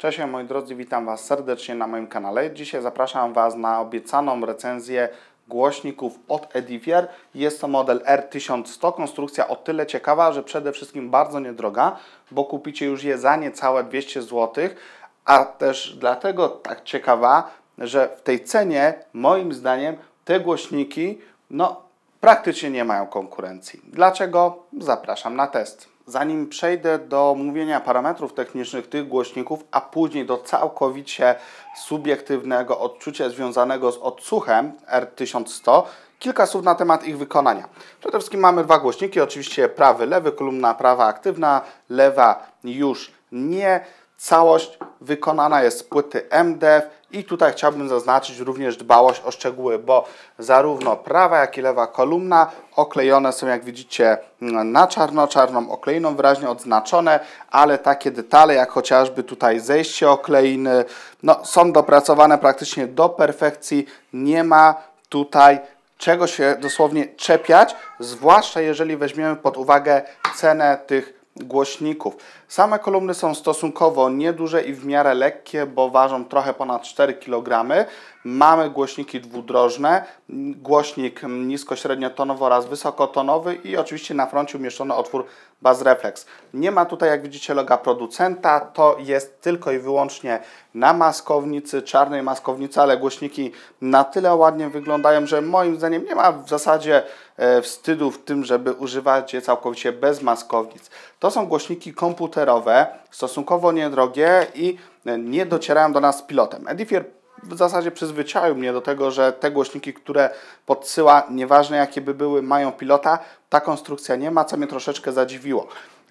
Cześć moi drodzy, witam Was serdecznie na moim kanale. Dzisiaj zapraszam Was na obiecaną recenzję głośników od Edifier. Jest to model R1100, konstrukcja o tyle ciekawa, że przede wszystkim bardzo niedroga, bo kupicie już je za niecałe 200 zł, a też dlatego tak ciekawa, że w tej cenie moim zdaniem te głośniki no, praktycznie nie mają konkurencji. Dlaczego? Zapraszam na test. Zanim przejdę do mówienia parametrów technicznych tych głośników, a później do całkowicie subiektywnego odczucia związanego z odsłuchem R1100, kilka słów na temat ich wykonania. Przede wszystkim mamy dwa głośniki, oczywiście prawy, lewy, kolumna prawa aktywna, lewa już nie. Całość wykonana jest z płyty MDF i tutaj chciałbym zaznaczyć również dbałość o szczegóły, bo zarówno prawa, jak i lewa kolumna oklejone są, jak widzicie, na czarno, czarną okleiną, wyraźnie odznaczone, ale takie detale, jak chociażby tutaj zejście okleiny, no, są dopracowane praktycznie do perfekcji. Nie ma tutaj czego się dosłownie czepiać, zwłaszcza jeżeli weźmiemy pod uwagę cenę tych głośników. Same kolumny są stosunkowo nieduże i w miarę lekkie, bo ważą trochę ponad 4 kg. Mamy głośniki dwudrożne, głośnik nisko-średniotonowy oraz wysokotonowy i oczywiście na froncie umieszczony otwór Bass Reflex. Nie ma tutaj, jak widzicie, loga producenta, to jest tylko i wyłącznie na maskownicy, czarnej maskownicy, ale głośniki na tyle ładnie wyglądają, że moim zdaniem nie ma w zasadzie wstydu w tym, żeby używać je całkowicie bez maskownic. To są głośniki komputerowe, stosunkowo niedrogie i e, nie docierają do nas z pilotem. Edifier w zasadzie przyzwyczaił mnie do tego, że te głośniki, które podsyła, nieważne jakie by były, mają pilota, ta konstrukcja nie ma, co mnie troszeczkę zadziwiło.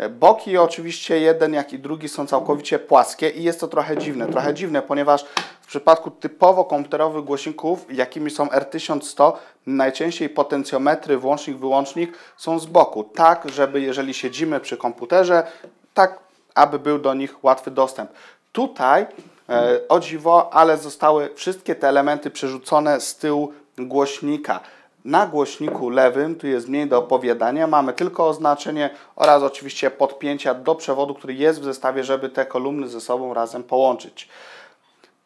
Boki oczywiście jeden jak i drugi są całkowicie płaskie i jest to trochę dziwne. Trochę dziwne, ponieważ przypadku typowo komputerowych głośników, jakimi są R1100, najczęściej potencjometry, włącznik, wyłącznik są z boku, tak żeby jeżeli siedzimy przy komputerze, tak aby był do nich łatwy dostęp. Tutaj E, o dziwo, ale zostały wszystkie te elementy przerzucone z tyłu głośnika. Na głośniku lewym, tu jest mniej do opowiadania, mamy tylko oznaczenie oraz oczywiście podpięcia do przewodu, który jest w zestawie, żeby te kolumny ze sobą razem połączyć.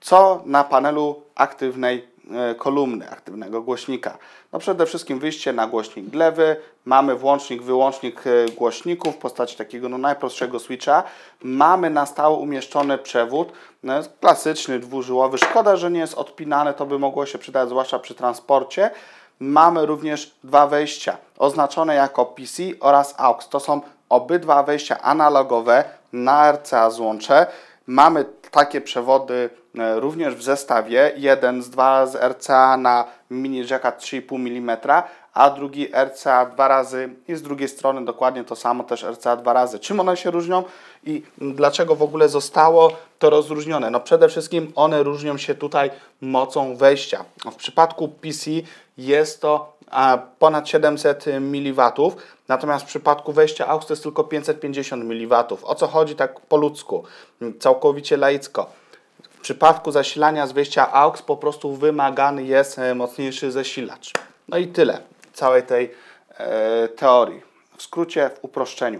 Co na panelu aktywnej E, kolumny aktywnego głośnika. No przede wszystkim wyjście na głośnik lewy, mamy włącznik, wyłącznik e, głośników w postaci takiego no, najprostszego switcha. Mamy na stałe umieszczony przewód, no, klasyczny, dwużyłowy. Szkoda, że nie jest odpinany, to by mogło się przydać zwłaszcza przy transporcie. Mamy również dwa wejścia oznaczone jako PC oraz AUX. To są obydwa wejścia analogowe na RCA złącze. Mamy takie przewody e, również w zestawie. Jeden z dwa z RCA na mini jacka 3,5 mm, a drugi RCA dwa razy i z drugiej strony dokładnie to samo też RCA dwa razy. Czym one się różnią i dlaczego w ogóle zostało to rozróżnione? No przede wszystkim one różnią się tutaj mocą wejścia. W przypadku PC jest to ponad 700 mW, natomiast w przypadku wejścia AUX to jest tylko 550 mW. O co chodzi tak po ludzku, całkowicie laicko? W przypadku zasilania z wejścia AUX po prostu wymagany jest e, mocniejszy zasilacz. No i tyle całej tej e, teorii. W skrócie, w uproszczeniu.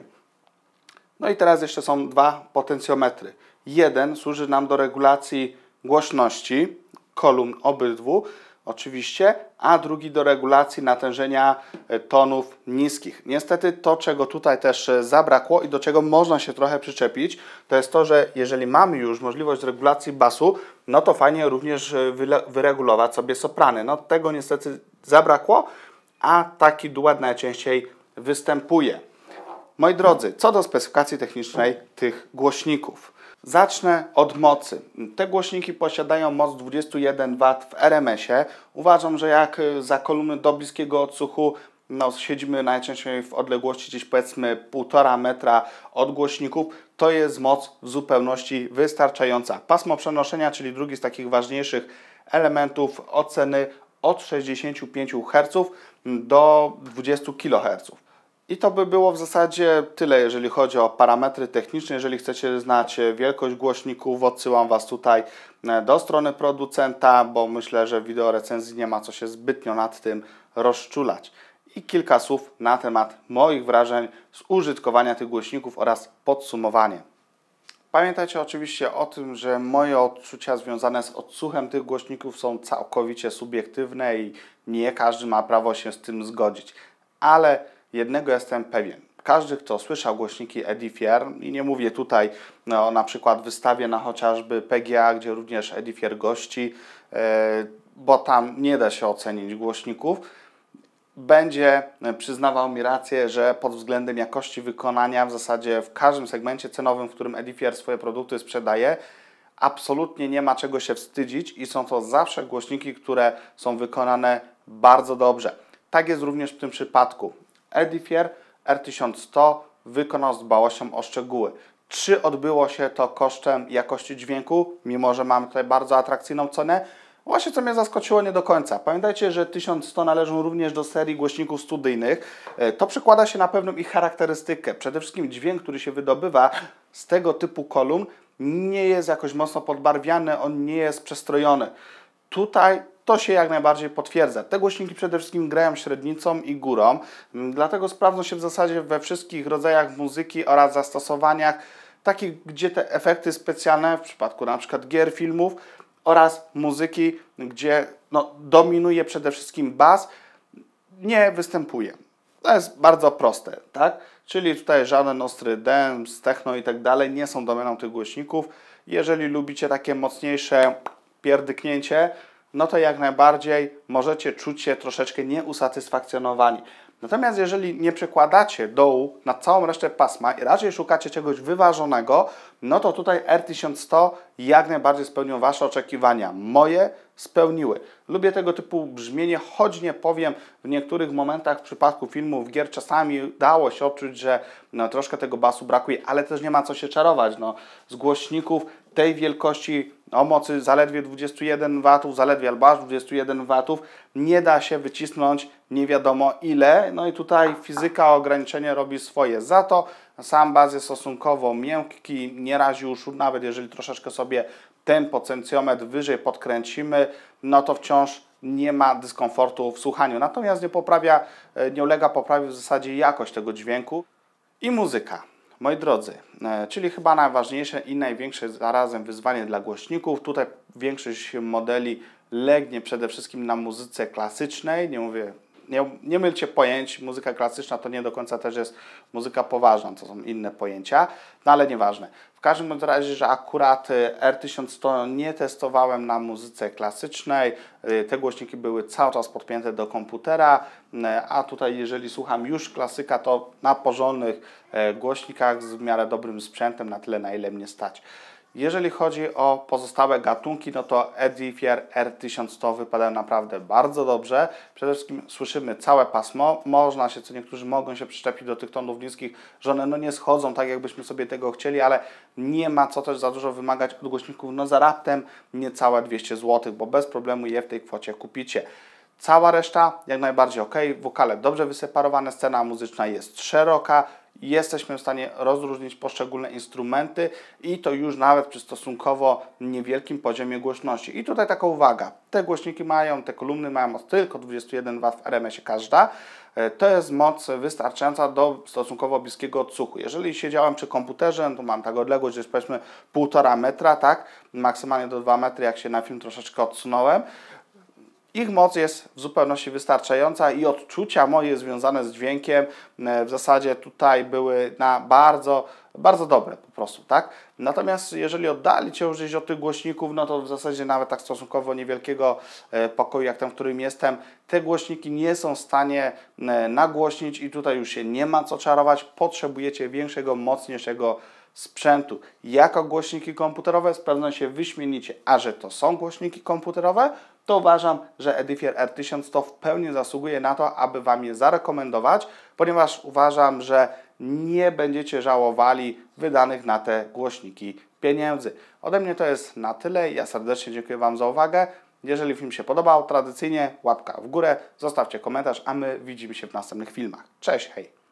No i teraz jeszcze są dwa potencjometry. Jeden służy nam do regulacji głośności kolumn obydwu, oczywiście, a drugi do regulacji natężenia e, tonów niskich. Niestety to, czego tutaj też e, zabrakło i do czego można się trochę przyczepić, to jest to, że jeżeli mamy już możliwość regulacji basu, no to fajnie również e, wyregulować sobie soprany. No tego niestety zabrakło, a taki duet najczęściej występuje. Moi drodzy, co do specyfikacji technicznej tych głośników. Zacznę od mocy. Te głośniki posiadają moc 21 W w RMS-ie. Uważam, że jak za kolumny do bliskiego odsłuchu no, siedzimy najczęściej w odległości gdzieś powiedzmy 1,5 metra od głośników, to jest moc w zupełności wystarczająca. Pasmo przenoszenia, czyli drugi z takich ważniejszych elementów oceny od 65 Hz do 20 kHz. I to by było w zasadzie tyle, jeżeli chodzi o parametry techniczne. Jeżeli chcecie znać wielkość głośników, odsyłam Was tutaj e, do strony producenta, bo myślę, że wideo recenzji nie ma co się zbytnio nad tym rozczulać. I kilka słów na temat moich wrażeń z użytkowania tych głośników oraz podsumowanie. Pamiętajcie oczywiście o tym, że moje odczucia związane z odsłuchem tych głośników są całkowicie subiektywne i nie każdy ma prawo się z tym zgodzić. Ale jednego jestem pewien. Każdy, kto słyszał głośniki Edifier, i nie mówię tutaj no, na przykład wystawie na chociażby PGA, gdzie również Edifier gości, yy, bo tam nie da się ocenić głośników, będzie przyznawał mi rację, że pod względem jakości wykonania w zasadzie w każdym segmencie cenowym, w którym Edifier swoje produkty sprzedaje, absolutnie nie ma czego się wstydzić i są to zawsze głośniki, które są wykonane bardzo dobrze. Tak jest również w tym przypadku. Edifier R1100 wykonał z dbałością o szczegóły. Czy odbyło się to kosztem jakości dźwięku, mimo że mamy tutaj bardzo atrakcyjną cenę? Właśnie co mnie zaskoczyło nie do końca. Pamiętajcie, że 1100 należą również do serii głośników studyjnych. E, to przekłada się na pewną ich charakterystykę. Przede wszystkim dźwięk, który się wydobywa z tego typu kolumn nie jest jakoś mocno podbarwiany, on nie jest przestrojony. Tutaj to się jak najbardziej potwierdza. Te głośniki przede wszystkim grają średnicą i górą, dlatego sprawdzą się w zasadzie we wszystkich rodzajach muzyki oraz zastosowaniach, takich gdzie te efekty specjalne, w przypadku na przykład gier, filmów, oraz muzyki, gdzie no, dominuje przede wszystkim bas, nie występuje. To jest bardzo proste, tak? Czyli tutaj żaden ostry dance, techno i tak dalej nie są domeną tych głośników. Jeżeli lubicie takie mocniejsze pierdyknięcie, no to jak najbardziej możecie czuć się troszeczkę nieusatysfakcjonowani. Natomiast jeżeli nie przekładacie dołu na całą resztę pasma i raczej szukacie czegoś wyważonego, no to tutaj R1100 jak najbardziej spełnią Wasze oczekiwania. Moje spełniły. Lubię tego typu brzmienie, choć nie powiem, w niektórych momentach w przypadku filmów, gier czasami dało się odczuć, że no, troszkę tego basu brakuje, ale też nie ma co się czarować. No, z głośników tej wielkości o mocy zaledwie 21 W, zaledwie albo aż 21 W, nie da się wycisnąć nie wiadomo ile. No i tutaj fizyka ograniczenia robi swoje. Za to sam baz jest stosunkowo miękki, nie razi uszu, nawet jeżeli troszeczkę sobie ten potencjometr wyżej podkręcimy, no to wciąż nie ma dyskomfortu w słuchaniu. Natomiast nie poprawia, e, nie ulega poprawie w zasadzie jakość tego dźwięku i muzyka. Moi drodzy, e, czyli chyba najważniejsze i największe zarazem wyzwanie dla głośników. Tutaj większość modeli legnie przede wszystkim na muzyce klasycznej. Nie mówię, nie, nie mylcie pojęć, muzyka klasyczna to nie do końca też jest muzyka poważna, to są inne pojęcia, no ale nieważne. W każdym razie, że akurat y, R1100 nie testowałem na muzyce klasycznej, y, te głośniki były cały czas podpięte do komputera, y, a tutaj jeżeli słucham już klasyka, to na porządnych głośnikach z w miarę dobrym sprzętem, na tyle na ile mnie stać. Jeżeli chodzi o pozostałe gatunki, no to Edifier R1100 wypada naprawdę bardzo dobrze. Przede wszystkim słyszymy całe pasmo. Można się, co niektórzy mogą się przyczepić do tych tonów niskich, że one no nie schodzą tak, jakbyśmy sobie tego chcieli, ale nie ma co też za dużo wymagać od głośników, no za raptem niecałe 200 zł, bo bez problemu je w tej kwocie kupicie. Cała reszta jak najbardziej ok, wokale dobrze wyseparowane, scena muzyczna jest szeroka, jesteśmy w stanie rozróżnić poszczególne instrumenty i to już nawet przy stosunkowo niewielkim poziomie głośności. I tutaj taka uwaga, te głośniki mają, te kolumny mają moc tylko 21 W w RMS-ie każda, e, to jest moc wystarczająca do stosunkowo bliskiego odsłuchu. Jeżeli siedziałem przy komputerze, to mam tak odległość, że powiedzmy 1,5 metra, tak, maksymalnie do 2 metry, jak się na film troszeczkę odsunąłem, ich moc jest w zupełności wystarczająca i odczucia moje związane z dźwiękiem e, w zasadzie tutaj były na bardzo, bardzo dobre po prostu, tak? Natomiast jeżeli oddalić się użyć od tych głośników, no to w zasadzie nawet tak stosunkowo niewielkiego e, pokoju jak ten, w którym jestem, te głośniki nie są w stanie e, nagłośnić i tutaj już się nie ma co czarować, potrzebujecie większego, mocniejszego sprzętu. Jako głośniki komputerowe sprawdzą się wyśmienicie, a że to są głośniki komputerowe, to uważam, że Edifier R1100 w pełni zasługuje na to, aby Wam je zarekomendować, ponieważ uważam, że nie będziecie żałowali wydanych na te głośniki pieniędzy. Ode mnie to jest na tyle. Ja serdecznie dziękuję Wam za uwagę. Jeżeli film się podobał, tradycyjnie łapka w górę, zostawcie komentarz, a my widzimy się w następnych filmach. Cześć, hej!